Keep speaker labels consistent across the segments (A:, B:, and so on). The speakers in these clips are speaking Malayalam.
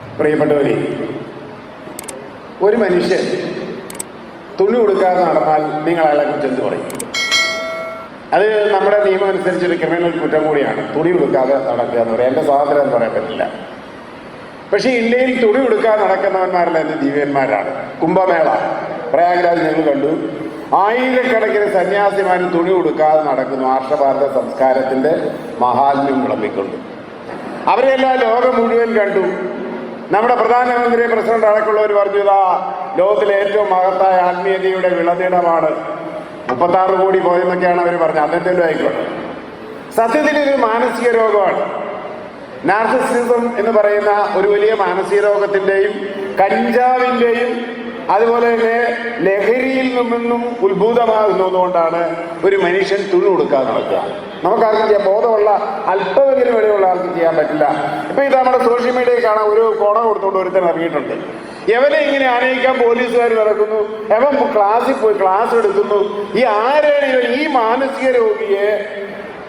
A: പ്രിയപ്പെട്ടവരെ ഒരു മനുഷ്യൻ തുണി കൊടുക്കാതെ നടന്നാൽ നിങ്ങൾ അയാളെ കുറിച്ച് എന്ത് പറയും? അത് നമ്മുടെ നിയമം അനുസരിച്ച് ഒരു ക്രിമിനൽ കുറ്റം കൂടിയാണ്. തുണി കൊടുക്കാതെ നടക്കുക എന്ന് പറയാം. എന്റെ സ്വാതന്ത്ര്യം എന്ന് പറയാൻ പറ്റില്ല. പക്ഷേ ഇന്ത്യയിൽ തുണി കൊടുക്കാതെ നടക്കുന്നവന്മാരല്ല എന്റെ ദിവ്യന്മാരാണ്. കുംഭമേള. പ്രയാഗ്രാജ് ഞങ്ങൾ കണ്ടു. ആയിരക്കണക്കിന് സന്യാസിമാരും തുണി കൊടുക്കാതെ നടക്കുന്നു. ആർഷഭാരത സംസ്കാരത്തിന്റെ മഹാത്മ്യം വിളമ്പിക്കൊണ്ട്. അവരെല്ലാം ലോകം മുഴുവൻ കണ്ടു. നമ്മുടെ പ്രധാനമന്ത്രി പ്രസിഡന്റ് അടക്കമുള്ളവർ പറഞ്ഞു ഇതാ ലോകത്തിലെ ഏറ്റവും മഹത്തായ ആത്മീയതയുടെ വിളനിടമാണ് മുപ്പത്തി ആറ് കോടി പോയെന്നൊക്കെയാണ് അവർ പറഞ്ഞത്. അന്നത്തെ ആയിക്കോട്ടെ. സത്യത്തിൽ ഒരു മാനസിക രോഗമാണ്. നാർസിസിസം എന്ന് പറയുന്ന ഒരു വലിയ മാനസിക രോഗത്തിന്റെയും കഞ്ചാവിന്റെയും അതുപോലെ തന്നെ ലഹരിയിൽ നിന്നും ഉത്ഭൂതമാകുന്നതുകൊണ്ടാണ് ഒരു മനുഷ്യൻ തുണി കൊടുക്കാൻ നടക്കുക നമുക്കാർക്കും ചെയ്യാം. ബോധമുള്ള അല്പമെങ്കിലും വരെയുള്ള ആർക്കും ചെയ്യാൻ പറ്റില്ല. ഇപ്പൊ ഇത് നമ്മുടെ സോഷ്യൽ മീഡിയയിൽ കാണാൻ ഒരു കോണ കൊടുത്തുകൊണ്ട് ഒരുത്തൻ ഇറങ്ങിയിട്ടുണ്ട്. എവനെ ഇങ്ങനെ ആനയിക്കാൻ പോലീസുകാർ നടക്കുന്നു? എവൻ ക്ലാസ്സിൽ പോയി ക്ലാസ് എടുക്കുന്നു? ഈ ആരാണ് ഇവൻ ഈ മാനസിക രോഗിയെ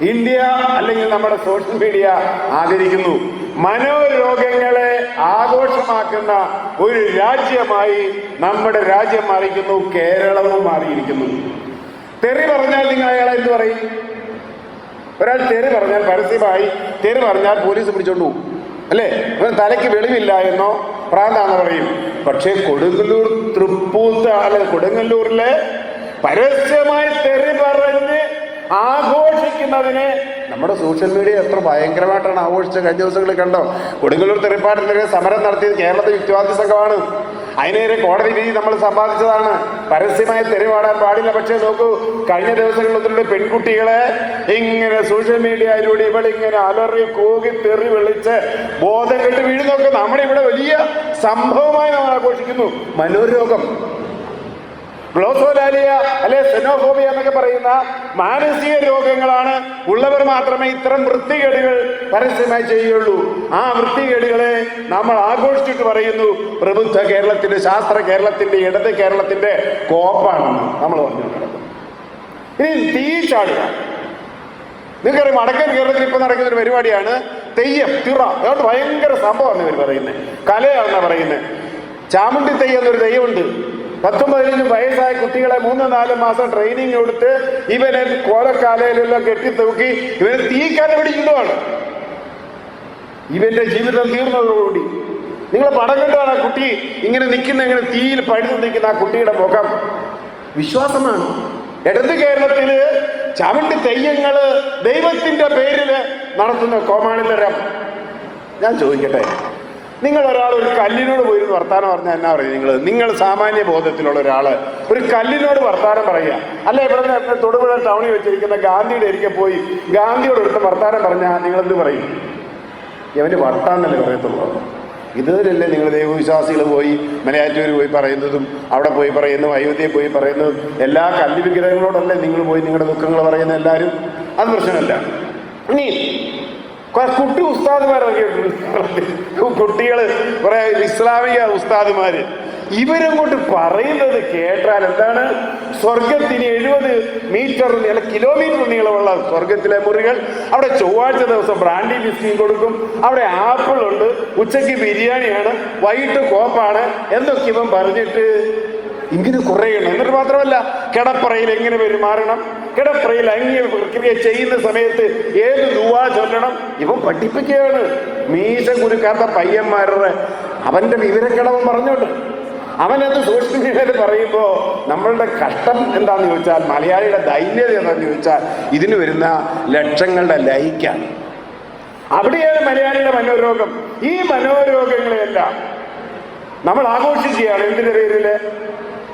A: ഇന്ത്യ അല്ലെങ്കിൽ നമ്മുടെ സോഷ്യൽ മീഡിയ ആദരിക്കുന്നു. മനോരോഗങ്ങളെ ആഘോഷമാക്കുന്ന ഒരു രാജ്യമായി നമ്മുടെ രാജ്യം മാറിയിരിക്കുന്നു കേരളവും മാറിയിരിക്കുന്നു. തെറി പറഞ്ഞാൽ നിങ്ങൾ അയാളെ എന്ത് പറയും? ഒരാൾ തെറി പറഞ്ഞാൽ പരസ്യമായി തെറി പറഞ്ഞാൽ പോലീസ് പിടിച്ചോണ്ടു അല്ലേ? തലയ്ക്ക് വെളിവില്ല എന്നോ പ്രാന്താന്ന് പറയും. പക്ഷേ കൊടുങ്ങല്ലൂർ തൃപ്പൂത്ത് അല്ലെ കൊടുങ്ങല്ലൂരിലെ പരസ്യമായി തെറി പറഞ്ഞ് ആഘോഷിക്കുന്നതിനെ നമ്മുടെ സോഷ്യൽ മീഡിയ എത്ര ഭയങ്കരമായിട്ടാണ് ആഘോഷിച്ചത്. കഴിഞ്ഞ ദിവസങ്ങളിൽ കണ്ടോ? കൊടുങ്ങല്ലൂർ തെറിപ്പാട്ടിനെതിരെ സമരം നടത്തിയത് കേരളത്തിൽ യുക്തിവാദി സംഘമാണ്. അതിനെതിരെ കോടതി വിധി നമ്മൾ സമ്പാദിച്ചതാണ്. പരസ്യമായി തെരുവാടാൻ പാടില്ല. പക്ഷേ നോക്കൂ കഴിഞ്ഞ ദിവസങ്ങളിലൊന്നിലൂടെ പെൺകുട്ടികളെ ഇങ്ങനെ സോഷ്യൽ മീഡിയയിലൂടെ ഇവളിങ്ങനെ അലറി കൂകി തെറി വിളിച്ച് ബോധം കെട്ട് വീഴുന്നൊക്കെ നമ്മുടെ ഇവിടെ വലിയ സംഭവമായി നമ്മൾ ആഘോഷിക്കുന്നു. മനോരോഗം. ഗ്ലോസോലാലിയ അല്ലെ സെനോഫോബിയ എന്നൊക്കെ പറയുന്ന മാനസിക രോഗങ്ങളാണ്. ഉള്ളവർ മാത്രമേ ഇത്തരം വൃത്തികേടുകൾ പരസ്യമായി ചെയ്യുകയുള്ളൂ. ആ വൃത്തികേടുകളെ നമ്മൾ ആഘോഷിച്ചിട്ട് പറയുന്നു പ്രബുദ്ധ കേരളത്തിന്റെ ശാസ്ത്ര കേരളത്തിന്റെ ഇടത് കേരളത്തിന്റെ കോപ്പാണെന്ന് നമ്മൾ പറഞ്ഞു. ഇനി തീ ചാടുക. നിങ്ങൾക്കറിയാം വടക്കൻ കേരളത്തിൽ ഇപ്പൊ നടക്കുന്ന ഒരു പരിപാടിയാണ് തെയ്യം തിറ. അതുകൊണ്ട് ഭയങ്കര സംഭവമാണ് ഇവർ പറയുന്നത്. കലയാണെന്നാണ് പറയുന്നത്. ചാമുണ്ടി തെയ്യം എന്നൊരു തെയ്യമുണ്ട് പത്തും പതിനഞ്ചും വയസ്സായ കുട്ടികളെ മൂന്ന് നാല് മാസം ട്രെയിനിങ് കൊടുത്ത് ഇവനെ കോലക്കാലയിലെല്ലാം കെട്ടിത്തൂക്കി ഇവനെ തീക്കാൻ പിടിക്കുന്നതാണ് ഇവന്റെ ജീവിതം തീർന്നതോടുകൂടി. നിങ്ങൾ പടം കണ്ടാണ് ആ കുട്ടി ഇങ്ങനെ നിൽക്കുന്ന ഇങ്ങനെ തീയിൽ പഴുതു നിൽക്കുന്ന ആ കുട്ടിയുടെ മുഖം. വിശ്വാസമാണ്. ഇടത് കേരളത്തിൽ ചവിട്ടി തെയ്യങ്ങൾ ദൈവത്തിന്റെ പേരിൽ നടത്തുന്ന കോമാളിതരം ഞാൻ ചോദിക്കട്ടെ. നിങ്ങൾ ഒരാൾ ഒരു കല്ലിനോട് പോയി വർത്താനം പറഞ്ഞാൽ എന്നാ പറയും നിങ്ങൾ നിങ്ങൾ സാമാന്യ ബോധത്തിലുള്ള ഒരാൾ ഒരു കല്ലിനോട് വർത്താനം പറയുക. അല്ല ഇവിടെ തൊടുപുഴ ടൗണിൽ വെച്ചിരിക്കുന്ന ഗാന്ധിയുടെ ഇരിക്കെ പോയി ഗാന്ധിയോട് എടുത്ത് വർത്താനം പറഞ്ഞാൽ നിങ്ങൾ എന്ത് പറയും? ഇവന് വട്ടാന്നല്ലേ പറയത്തുള്ളൂ. ഇതുവരല്ലേ നിങ്ങൾ ദൈവവിശ്വാസികൾ പോയി മലയാറ്റൂർ പോയി പറയുന്നതും അവിടെ പോയി പറയുന്നതും അയോധ്യയിൽ പോയി പറയുന്നതും എല്ലാ കല്ല് വിഗ്രഹങ്ങളോടല്ലേ നിങ്ങൾ പോയി നിങ്ങളുടെ ദുഃഖങ്ങൾ പറയുന്ന എല്ലാവരും? അത് പ്രശ്നമല്ല. ഇനി കുട്ടി ഉസ്താദ്മാരൊക്കെ കുട്ടികൾ കുറെ ഇസ്ലാമിക ഉസ്താദ്മാര്. ഇവരങ്ങോട്ട് പറയുന്നത് കേട്ടാൽ എന്താണ്? സ്വർഗത്തിന് എഴുപത് മീറ്റർ അല്ല കിലോമീറ്റർ നീളമുള്ള സ്വർഗത്തിലെ മുറികൾ. അവിടെ ചൊവ്വാഴ്ച ദിവസം ബ്രാൻഡി ബിസ്കിയും കൊടുക്കും. അവിടെ ആപ്പിൾ ഉണ്ട് ഉച്ചയ്ക്ക് ബിരിയാണിയാണ്. വൈകിട്ട് കോപ്പാണ്. എന്നൊക്കെ ഇവൻ പറഞ്ഞിട്ട് ഇങ്ങനെ കുറയണം എന്നിട്ട് മാത്രമല്ല കിടപ്പറയിൽ എങ്ങനെ പെരുമാറണം? കിടപ്പറയിൽ അങ്ങനെ പ്രക്രിയ ചെയ്യുന്ന സമയത്ത് ഏത് ദുവാ ചൊല്ലണം? ഇവൻ പഠിപ്പിക്കുകയാണ്. മീശ കുരുക്കാത്ത പയ്യന്മാരുടെ അവന്റെ വിവരക്കിടവൻ പറഞ്ഞോട്ട് അവനത് സോഷ്യൽ മീഡിയയിൽ പറയുമ്പോൾ നമ്മളുടെ കഷ്ടം എന്താണെന്ന് ചോദിച്ചാൽ മലയാളിയുടെ ദൈന്യത എന്താണെന്ന് ചോദിച്ചാൽ ഇതിന് വരുന്ന ലക്ഷങ്ങളുടെ ലൈക്കാണ്. അവിടെയാണ് മലയാളിയുടെ മനോരോഗം. ഈ മനോരോഗങ്ങളെയെല്ലാം നമ്മൾ ആഘോഷിക്കുകയാണ്. എന്തിന്റെ പേരിൽ?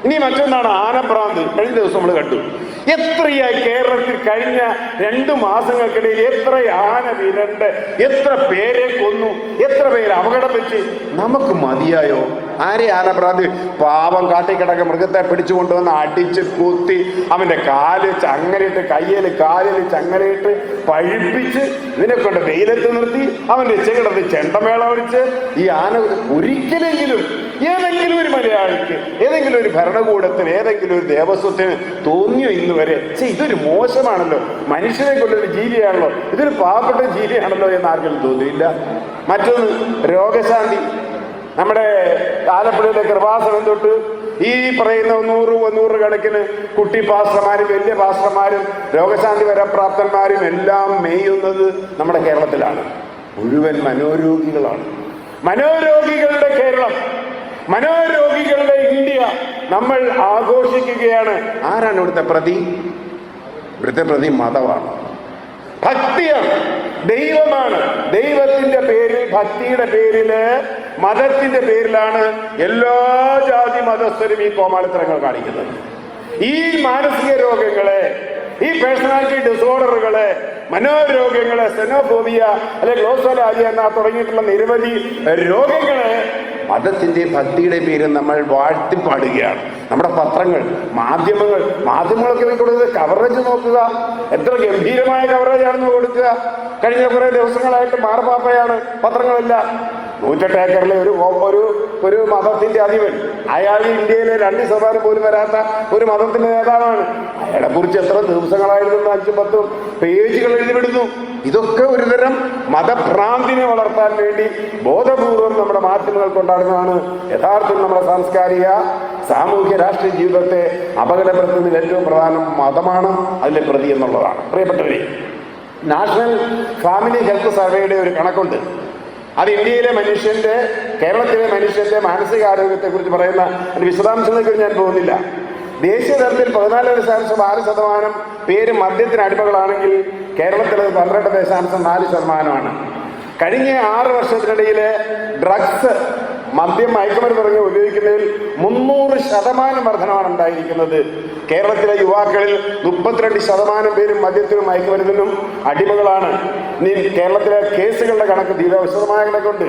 A: ഇനി മറ്റൊന്നാണ് ആനപ്രാന്ത്. കഴിഞ്ഞ ദിവസം നമ്മൾ കണ്ടു. എത്രയായി കേരളത്തിൽ കഴിഞ്ഞ രണ്ടു മാസങ്ങൾക്കിടയിൽ എത്ര ആന വിരണ്ട് എത്ര പേരെ കൊന്നു എത്ര പേര് അപകടം വെച്ച് നമുക്ക് മതിയായോ? ആരെ ആനഭ്രാന്തി പാവം കാട്ടിക്കിടക്ക മൃഗത്തെ പിടിച്ചു കൊണ്ടുവന്ന് അടിച്ച് കുത്തി അവന്റെ കാൽ ചങ്ങലയിട്ട് കയ്യിൽ കാലിൽ ചങ്ങലയിട്ട് പഴിപ്പിച്ച് ഇതിനെ കൊണ്ട് വെയിലത്ത് നിർത്തി അവന്റെ ചെകിടത്ത് ചെണ്ടമേള ഒഴിച്ച് ഈ ആന ഒരിക്കലെങ്കിലും ഏതെങ്കിലും ഒരു മലയാളിക്ക് ഏതെങ്കിലും ഒരു ഭരണകൂടത്തിന് ഏതെങ്കിലും ഒരു ദേവസ്വത്തിന് തോന്നിയോ ഇന്ന് വരെ. പക്ഷെ ഇതൊരു മോശമാണല്ലോ. മനുഷ്യനെ കൊണ്ടൊരു ജീവിയാണല്ലോ. ഇതൊരു പാവപ്പെട്ട ജീവിയാണല്ലോ എന്ന് ആർക്കും തോന്നിയില്ല. മറ്റൊന്ന് രോഗശാന്തി. നമ്മുടെ ആലപ്പുഴയിലെ കൃപാസനം തൊട്ട് ഈ പറയുന്ന നൂറ് നൂറ് കണക്കിന് കുട്ടി പാസ്റ്റർമാരും വലിയ പാസ്റ്റർമാരും രോഗശാന്തി വരപ്രാപ്തന്മാരും എല്ലാം മേയുന്നത് നമ്മുടെ കേരളത്തിലാണ്. മുഴുവൻ മനോരോഗികളാണ്. മനോരോഗികളുടെ കേരളം. മനോരോഗികളുടെ ഇന്ത്യ നമ്മൾ ആഘോഷിക്കുകയാണ്. ആരാണ് ഇവിടുത്തെ പ്രതി? ഇവിടുത്തെ പ്രതി മതമാണ് ഭക്തിയാണ്. ദൈവമാണ്. ദൈവത്തിന്റെ പേരിൽ ഭക്തിയുടെ പേരിൽ മതത്തിന്റെ പേരിലാണ് എല്ലാ ജാതി മതസ്ഥരും ഈ കോമാളിത്തരങ്ങൾ കാണിക്കുന്നത്. ഈ മാനസിക രോഗങ്ങളെ ഈ പേഴ്സണാലിറ്റി ഡിസോർഡറുകളെ മനോരോഗങ്ങളെ സെനോഫോബിയ അല്ലെ ഗ്ലോസോലാലിയ എന്ന തുടങ്ങിയിട്ടുള്ള നിരവധി രോഗങ്ങളെ മതത്തിന്റെ ഭക്തിയുടെ പേരിൽ നമ്മൾ വാഴ്ത്തിപ്പാടുകയാണ് നമ്മുടെ പത്രങ്ങൾ മാധ്യമങ്ങൾ മാധ്യമങ്ങളൊക്കെ കൊടുത്തത് കവറേജ് നോക്കുക. എത്ര ഗംഭീരമായ കവറേജ് ആണെന്ന് കൊടുക്കുക. കഴിഞ്ഞ കുറെ ദിവസങ്ങളായിട്ട് മാർപ്പാപ്പയാണ് പത്രങ്ങളെല്ലാം നൂറ്റെട്ട് ഏക്കറിലെ ഒരു ഒരു ഒരു മതത്തിന്റെ അധിപൻ. അയാൾ ഇന്ത്യയിലെ രണ്ട് ശതമാനം പോലും വരാത്ത ഒരു മതത്തിന്റെ നേതാവാണ്. അയാളെ കുറിച്ച് എത്ര ദിവസങ്ങളായിരുന്നു അഞ്ചും പത്തും പേജുകൾ എഴുതിവിടുന്നു. ഇതൊക്കെ ഒരുതരം മതഭ്രാന്തിനെ വളർത്താൻ വേണ്ടി ബോധപൂർവം നമ്മുടെ മാധ്യമങ്ങൾ കൊണ്ടാടുന്നതാണ്. യഥാർത്ഥം നമ്മുടെ സാംസ്കാരിക സാമൂഹ്യ രാഷ്ട്രീയ ജീവിതത്തെ അപകടപ്പെടുത്തുന്നതിൽ ഏറ്റവും പ്രധാനം മതമാണ് അതിലെ പ്രതി എന്നുള്ളതാണ്. പ്രിയപ്പെട്ടവരെ നാഷണൽ ഫാമിലി ഹെൽത്ത് സർവേയുടെ ഒരു കണക്കുണ്ട്. അത് ഇന്ത്യയിലെ മനുഷ്യന്റെ കേരളത്തിലെ മനുഷ്യന്റെ മാനസികാരോഗ്യത്തെ കുറിച്ച് പറയുന്ന ഒരു വിശദാംശങ്ങളിലേക്ക് ഞാൻ പോകുന്നില്ല. ദേശീയ തലത്തിൽ പതിനാല് ദശാംശം ആറ് ശതമാനം പേര് മദ്യത്തിന് അടിമകളാണെങ്കിൽ കേരളത്തിൽ അത് പന്ത്രണ്ട് ദശാംശം നാല് ശതമാനമാണ്. കഴിഞ്ഞ ആറ് വർഷത്തിനിടയിൽ ഡ്രഗ്സ് മദ്യം മയക്കുമരുന്ന് തുടങ്ങി ഉപയോഗിക്കുന്നതിൽ മുന്നൂറ് ശതമാനം വർധനമാണ് ഉണ്ടായിരിക്കുന്നത്. കേരളത്തിലെ യുവാക്കളിൽ മുപ്പത്തിരണ്ട് ശതമാനം പേരും മദ്യത്തിനും മയക്കുമരുന്നിനും അടിമകളാണ്. ഇനി കേരളത്തിലെ കേസുകളുടെ കണക്ക് തീരെ വിശദമായ കണക്കുണ്ട്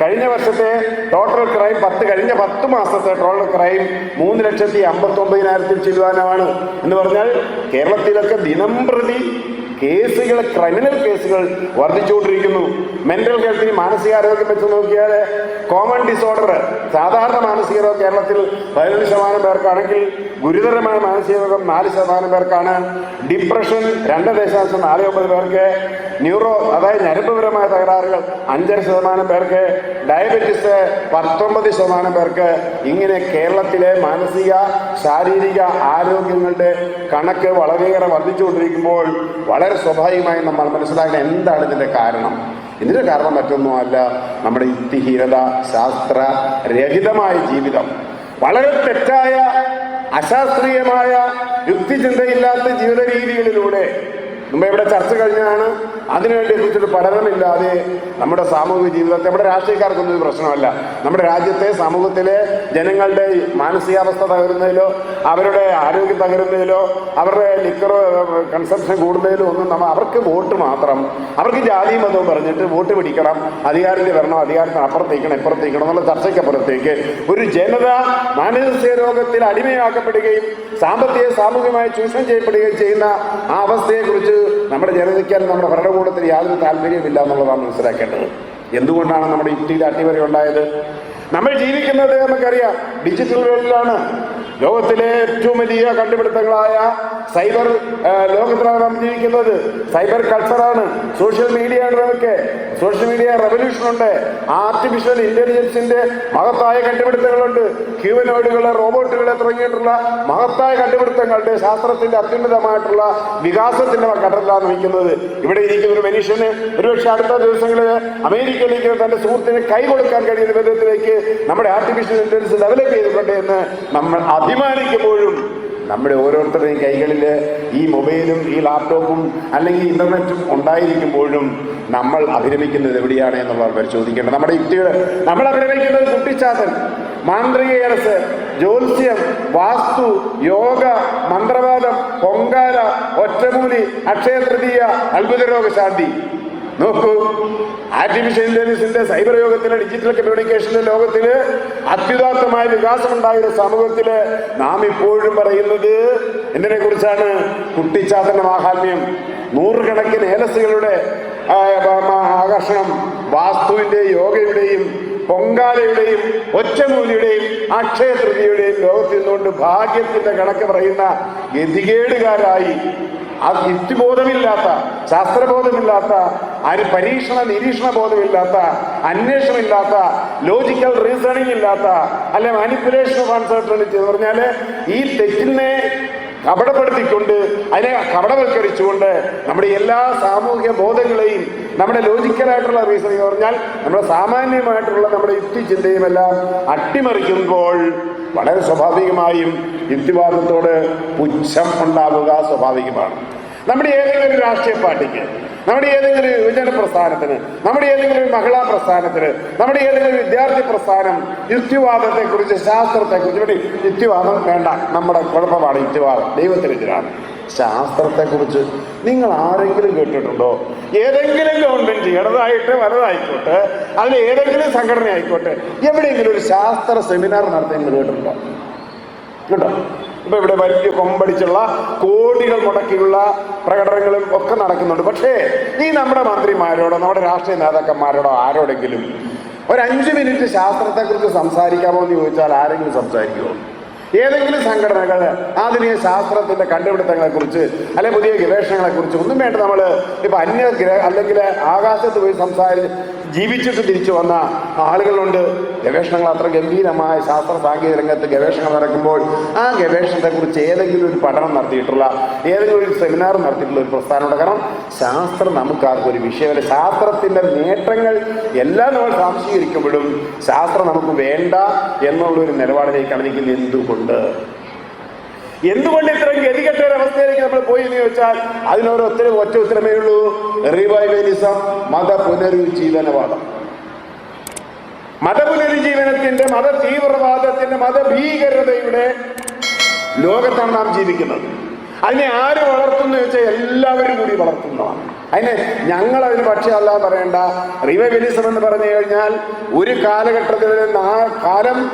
A: കഴിഞ്ഞ വർഷത്തെ ടോട്ടൽ ക്രൈം പത്ത് കഴിഞ്ഞ പത്ത് മാസത്തെ ടോട്ടൽ ക്രൈം മൂന്ന് ലക്ഷത്തി അമ്പത്തി ഒമ്പതിനായിരത്തിൽ ചെല്ലുവാനാണ്. എന്ന് പറഞ്ഞാൽ കേരളത്തിലൊക്കെ ദിനം പ്രതി കേസുകൾ ക്രിമിനൽ കേസുകൾ വർദ്ധിച്ചുകൊണ്ടിരിക്കുന്നു. മെന്റൽ ഹെൽത്തിന് മാനസികാരോഗ്യം വെച്ച് നോക്കിയാൽ കോമൺ ഡിസോർഡർ സാധാരണ മാനസിക രോഗം കേരളത്തിൽ പതിനൊന്ന് ശതമാനം പേർക്കാണെങ്കിൽ ഗുരുതരമായ മാനസിക രോഗം നാല് ശതമാനം പേർക്കാണ്. ഡിപ്രഷൻ രണ്ട് ദശാംശം നാല് ഒമ്പത് പേർക്ക്. ന്യൂറോ അതായത് ഞരമ്പുപരമായ തകരാറുകൾ അഞ്ചര ശതമാനം പേർക്ക്. ഡയബറ്റിസ് പത്തൊമ്പത് ശതമാനം പേർക്ക്. ഇങ്ങനെ കേരളത്തിലെ മാനസിക ശാരീരിക ആരോഗ്യങ്ങളുടെ കണക്ക് വളരെയേറെ വർദ്ധിച്ചുകൊണ്ടിരിക്കുമ്പോൾ വളരെ സ്വാഭാവികമായും നമ്മൾ മനസ്സിലാക്കുന്ന എന്താണ് ഇതിന്റെ കാരണം? ഇതിന്റെ കാരണം മറ്റൊന്നുമല്ല നമ്മുടെ യുക്തിഹീനത ശാസ്ത്ര രഹിതമായ ജീവിതം. വളരെ തെറ്റായ അശാസ്ത്രീയമായ യുക്തിചിന്തയില്ലാത്ത ജീവിത രീതികളിലൂടെ മുമ്പ് ഇവിടെ ചർച്ച കഴിഞ്ഞാണ് അതിനുവേണ്ടി കുറിച്ചൊരു പഠനമില്ലാതെ നമ്മുടെ സാമൂഹിക ജീവിതത്തെ നമ്മുടെ രാഷ്ട്രീയക്കാർക്കൊന്നും ഇത് പ്രശ്നമല്ല. നമ്മുടെ രാജ്യത്തെ സമൂഹത്തിലെ ജനങ്ങളുടെ മാനസികാവസ്ഥ തകരുന്നതിലോ അവരുടെ ആരോഗ്യം തകരുന്നതിലോ അവരുടെ ലിക്കർ കൺസംഷൻ കൂടുന്നതിലോ ഒന്നും നമ്മൾ അവർക്ക് വോട്ട് മാത്രം അവർക്ക് ജാതി മതവും പറഞ്ഞിട്ട് വോട്ട് പിടിക്കണം അധികാരത്തിൽ വരണം അധികാരത്തിന് അപ്പുറത്തേക്കണം ഇപ്പുറത്തേക്കണം എന്നുള്ള ചർച്ചയ്ക്കപ്പുറത്തേക്ക് ഒരു ജനത മാനസിക രോഗത്തിൽ അടിമയാക്കപ്പെടുകയും സാമ്പത്തിക സാമൂഹികമായി ചൂഷണം ചെയ്യപ്പെടുകയും ചെയ്യുന്ന ആ അവസ്ഥയെക്കുറിച്ച് നമ്മുടെ ജനതയ്ക്കാൻ നമ്മുടെ ഭരണകൂടത്തിന് യാതൊരു താല്പര്യമില്ല എന്നുള്ളതാണ് മനസ്സിലാക്കേണ്ടത്. എന്തുകൊണ്ടാണ് നമ്മുടെ യുക്തിയിൽ അട്ടിമറി ഉണ്ടായത്? നമ്മൾ ജീവിക്കുന്നത് നമുക്കറിയാം. ഡിജിറ്റൽ വേൾഡിലാണ് ലോകത്തിലെ ഏറ്റവും വലിയ കണ്ടുപിടുത്തങ്ങളായ സൈബർ ലോകത്തിലാണ് നാം ജീവിക്കുന്നത്. സൈബർ കൾച്ചറാണ്. സോഷ്യൽ മീഡിയ ആണ് നമുക്ക്. സോഷ്യൽ മീഡിയ റെവല്യൂഷൻ ഉണ്ട് ആർട്ടിഫിഷ്യൽ ഇന്റലിജൻസിന്റെ മഹത്തായ കണ്ടുപിടുത്തങ്ങളുണ്ട്. ഹ്യൂമനോയിഡുകൾ റോബോട്ടുകളെ തുടങ്ങിയിട്ടുള്ള മഹത്തായ കണ്ടുപിടുത്തങ്ങളുടെ ശാസ്ത്രത്തിന്റെ അത്യുന്നതമായിട്ടുള്ള വികാസത്തിന്റെ ഘട്ടത്തിലാണ് നിൽക്കുന്നത്. ഇവിടെ ഇരിക്കുന്ന ഒരു മനുഷ്യന് ഒരുപക്ഷെ അടുത്ത ദിവസങ്ങളിൽ അമേരിക്കയിലേക്ക് തന്റെ സുഹൃത്തിന് കൈ കൊടുക്കാൻ കഴിയുന്ന വിധത്തിലേക്ക് നമ്മുടെ ആർട്ടിഫിഷ്യൽ ഇന്റലിജൻസ് ഡെവലപ്പ് ചെയ്തിട്ടുണ്ട് എന്ന് നമ്മൾ അഭിമാനിക്കുമ്പോഴും നമ്മുടെ ഓരോരുത്തരുടെയും കൈകളിൽ ഈ മൊബൈലും ഈ ലാപ്ടോപ്പും അല്ലെങ്കിൽ ഇന്റർനെറ്റും ഉണ്ടായിരിക്കുമ്പോഴും നമ്മൾ അഭിരമിക്കുന്നത് എവിടെയാണ് എന്നുള്ളവർ പരിശോധിക്കേണ്ടത്. നമ്മുടെ യുക്തികൾ നമ്മൾ അഭിരമിക്കുന്നത് കുട്ടിച്ചാത്തൻ മാന്ത്രിക ഇറസ് ജ്യോത്സ്യം വാസ്തു യോഗ മന്ത്രവാദം പൊങ്കാല ഒറ്റമൂലി അക്ഷയ തൃതീയ അത്ഭുത രോഗശാന്തി നോക്കൂ ആർട്ടിഫിഷ്യൽ ഇന്റലിജൻസിന്റെ സൈബർ യോഗത്തിലെ ഡിജിറ്റൽ കമ്മ്യൂണിക്കേഷന്റെ ലോകത്തിൽ അത്യുദാത്തമായ വികാസമുണ്ടായ സമൂഹത്തിൽ നാം ഇപ്പോഴും പറയുന്നത് എന്തിനെ കുറിച്ചാണ് കുട്ടിച്ചാത്തന്റെ മാഹാത്മ്യം. നൂറുകണക്കിന് ഏലസുകളുടെ ആകർഷണം. വാസ്തുവിന്റെ യോഗയുടെയും പൊങ്കാലയുടെയും ഒറ്റമൂലിയുടെയും അക്ഷയ തൃതിയുടെയും ലോകത്തിൽ നിന്നുകൊണ്ട് ഭാഗ്യത്തിന്റെ കണക്ക് പറയുന്ന ഗതികേടുകാരായി ആ യുക്തിബോധമില്ലാത്ത ശാസ്ത്രബോധമില്ലാത്ത ആര് പരീക്ഷണ നിരീക്ഷണ ബോധമില്ലാത്ത അന്വേഷണമില്ലാത്ത ലോജിക്കൽ റീസണിങ് ഇല്ലാത്ത അല്ലെ മാനിപ്പുലേഷൻ ഓഫ് അൺസർട്ടണിറ്റി എന്ന് പറഞ്ഞാൽ ഈ തെറ്റിനെ കപടപ്പെടുത്തിക്കൊണ്ട് അതിനെ കപടവൽക്കരിച്ചുകൊണ്ട് നമ്മുടെ എല്ലാ സാമൂഹ്യ ബോധങ്ങളെയും നമ്മുടെ ലോജിക്കലായിട്ടുള്ള റീസണിങ് പറഞ്ഞാൽ നമ്മുടെ സാമാന്യമായിട്ടുള്ള നമ്മുടെ യുക്തി ചിന്തയുമെല്ലാം അട്ടിമറിക്കുമ്പോൾ വളരെ സ്വാഭാവികമായും യുക്തിവാദത്തോട് പുച്ഛം ഉണ്ടാവുക സ്വാഭാവികമാണ്. നമ്മുടെ ഏതെങ്കിലും രാഷ്ട്രീയ പാർട്ടിക്ക് നമ്മുടെ ഏതെങ്കിലും ഒരു യുവജന പ്രസ്ഥാനത്തിന് നമ്മുടെ ഏതെങ്കിലും ഒരു മഹിളാ പ്രസ്ഥാനത്തിന് നമ്മുടെ ഏതെങ്കിലും വിദ്യാർത്ഥി പ്രസ്ഥാനം യുക്തിവാദത്തെ കുറിച്ച് ശാസ്ത്രത്തെ കുറിച്ച് ഇവിടെ യുക്തിവാദം വേണ്ട. നമ്മുടെ കുഴപ്പമാണ് യുക്തിവാദം. ദൈവത്തിനെതിരാണ് ശാസ്ത്രത്തെ കുറിച്ച് നിങ്ങൾ ആരെങ്കിലും കേട്ടിട്ടുണ്ടോ? ഏതെങ്കിലും ഗവൺമെന്റ് ഇടതായിട്ട് വലതായിക്കോട്ടെ അതിൽ ഏതെങ്കിലും സംഘടന ആയിക്കോട്ടെ എവിടെയെങ്കിലും ഒരു ശാസ്ത്ര സെമിനാർ നടത്തി കേട്ടിട്ടുണ്ടോ? കേട്ടോ? ഇപ്പൊ ഇവിടെ വലിയ കൊമ്പടിച്ചുള്ള കോടികൾ മുടക്കിയുള്ള പ്രകടനങ്ങളും ഒക്കെ നടക്കുന്നുണ്ട്. പക്ഷേ നീ നമ്മുടെ മന്ത്രിമാരോടോ നമ്മുടെ രാഷ്ട്രീയ നേതാക്കന്മാരോടോ ആരോടെങ്കിലും ഒരു അഞ്ച് മിനിറ്റ് ശാസ്ത്രത്തെക്കുറിച്ച് സംസാരിക്കാമോ എന്ന് ചോദിച്ചാൽ ആരെങ്കിലും സംസാരിക്കുമോ ഏതെങ്കിലും സംഘടനകൾ ആധുനിക ശാസ്ത്രത്തിന്റെ കണ്ടുപിടുത്തങ്ങളെ കുറിച്ച് അല്ലെ പുതിയ ഗവേഷണങ്ങളെ കുറിച്ച് ഒന്നും വേണ്ട. നമ്മൾ ഇപ്പൊ അന്യ അല്ലെങ്കിൽ ആകാശത്ത് പോയി സംസാരിച്ച് ജീവിച്ചിട്ട് തിരിച്ചു വന്ന ആളുകളുണ്ട്. ഗവേഷണങ്ങൾ അത്ര ഗംഭീരമായ ശാസ്ത്ര സാങ്കേതിക രംഗത്ത് ഗവേഷണം നടക്കുമ്പോൾ ആ ഗവേഷണത്തെക്കുറിച്ച് ഏതെങ്കിലും ഒരു പഠനം നടത്തിയിട്ടുള്ള ഏതെങ്കിലും ഒരു സെമിനാർ നടത്തിയിട്ടുള്ള ഒരു പ്രസ്ഥാനമുണ്ട്. കാരണം ശാസ്ത്രം നമുക്കാർക്കും ഒരു വിഷയമല്ല. ശാസ്ത്രത്തിന്റെ നേട്ടങ്ങൾ എല്ലാം നമ്മൾ സംശീകരിക്കുമ്പോഴും ശാസ്ത്രം നമുക്ക് വേണ്ട എന്നുള്ളൊരു നിലപാടിലേക്കാണ് നിൽക്കുന്നത്. എന്തുകൊണ്ട്? എന്തുകൊണ്ട് ഇത്രയും ഗതികെട്ട ഒരു അവസ്ഥയിലേക്ക് നമ്മൾ പോയി എന്ന് ചോദിച്ചാൽ അതിനൊരു ഒത്തിരി ഒറ്റ ഉത്തരമേ ഉള്ളൂ. റിവൈവലിസം മത പുനരുജ്ജീവനവാദം. മതപുനരുജ്ജീവനത്തിന്റെ മത തീവ്രവാദത്തിന്റെ മതഭീകരതയുടെ ലോകത്താണ് നാം ജീവിക്കുന്നത്. അതിനെ ആര് വളർത്തുന്നു വെച്ചാൽ എല്ലാവരും കൂടി വളർത്തുന്നതാണ്. അതിന് ഞങ്ങൾ അതിന് പക്ഷേ അല്ല പറയേണ്ട. റിവൈവലിസം എന്ന് പറഞ്ഞു കഴിഞ്ഞാൽ ഒരു കാലഘട്ടത്തിൽ നാ- കാലം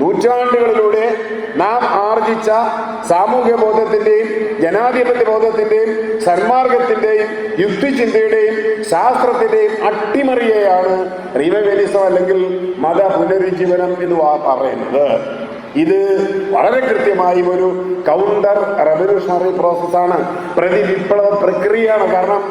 A: നൂറ്റാണ്ടുകളിലൂടെ നാം ആർജിച്ച സാമൂഹ്യ ബോധത്തിന്റെയും ജനാധിപത്യ ബോധത്തിന്റെയും സന്മാർഗത്തിന്റെയും യുക്തിചിന്തയുടെയും ശാസ്ത്രത്തിന്റെയും അട്ടിമറിയെയാണ് റിവൈവലിസം അല്ലെങ്കിൽ മത പുനരുജ്ജീവനം എന്ന് പറയുന്നത്. ഇത് വളരെ കൃത്യമായി ഒരു കൗണ്ടർ റെവല്യൂഷണറി പ്രോസസ്സാണ് പ്രതിവിപ്ലവ പ്രക്രിയയാണ്. കാരണം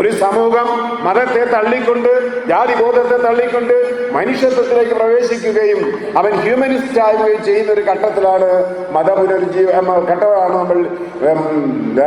A: ഒരു സമൂഹം മതത്തെ തള്ളിക്കൊണ്ട് ജാതിബോധത്തെ തള്ളിക്കൊണ്ട് മനുഷ്യത്വത്തിലേക്ക് പ്രവേശിക്കുകയും അവൻ ഹ്യൂമനിസ്റ്റ് ആകുകയും ചെയ്യുന്ന ഒരു ഘട്ടത്തിലാണ് മതപുനരുജ്ജീവ ഘട്ടമാണ് നമ്മൾ